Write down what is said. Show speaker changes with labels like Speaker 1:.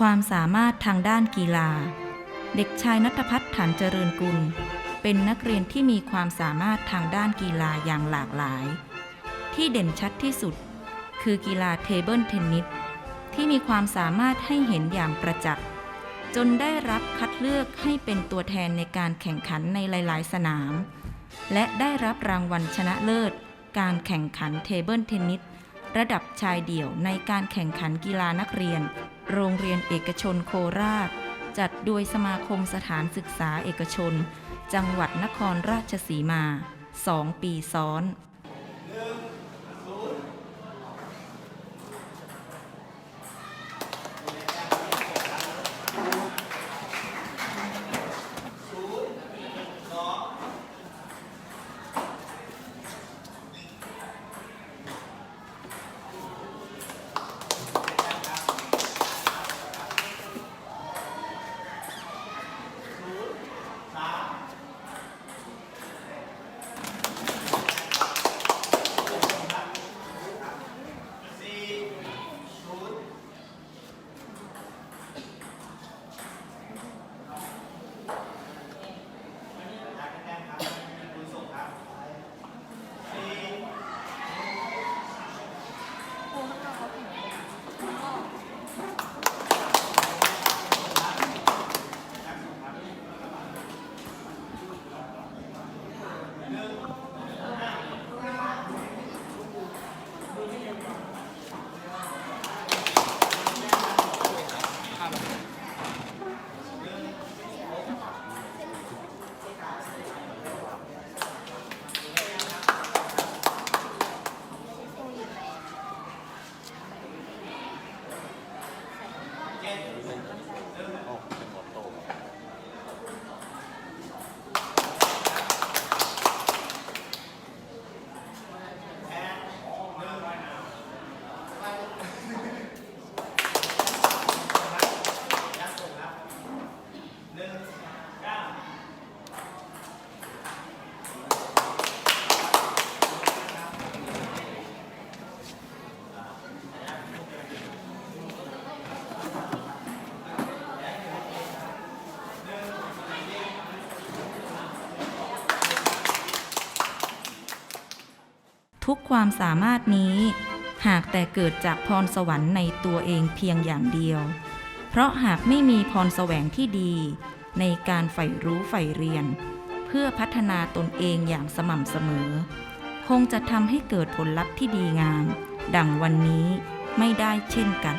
Speaker 1: ความสามารถทางด้านกีฬา เด็กชายนัทพัฒน์ฐานเจริญกุล เป็นนักเรียนที่มีความสามารถทางด้านกีฬาอย่างหลากหลาย ที่เด่นชัดที่สุด คือกีฬาเทเบิลเทนนิสที่มีความสามารถให้เห็นอย่างประจักษ์จนได้รับคัดเลือกให้เป็นตัวแทนในการแข่งขันในหลาย ๆ สนาม และได้รับรางวัลชนะเลิศ การแข่งขันเทเบิลเทนนิส ระดับชายเดี่ยวในการแข่งขันกีฬานักเรียน โรงเรียนเอกชนโคราช จัดโดยสมาคมสถานศึกษาเอกชน จังหวัดนครราชสีมา 2 ปีซ้อน ทุกความสามารถนี้ หากแต่เกิดจากพรสวรรค์ในตัวเองเพียงอย่างเดียว เพราะหากไม่มีพรแสวงที่ดี ในการใฝ่รู้ใฝ่เรียน เพื่อพัฒนาตนเองอย่างสม่ำเสมอ คงจะทำให้เกิดผลลัพธ์ที่ดีงาม ดังวันนี้ไม่ได้เช่นกัน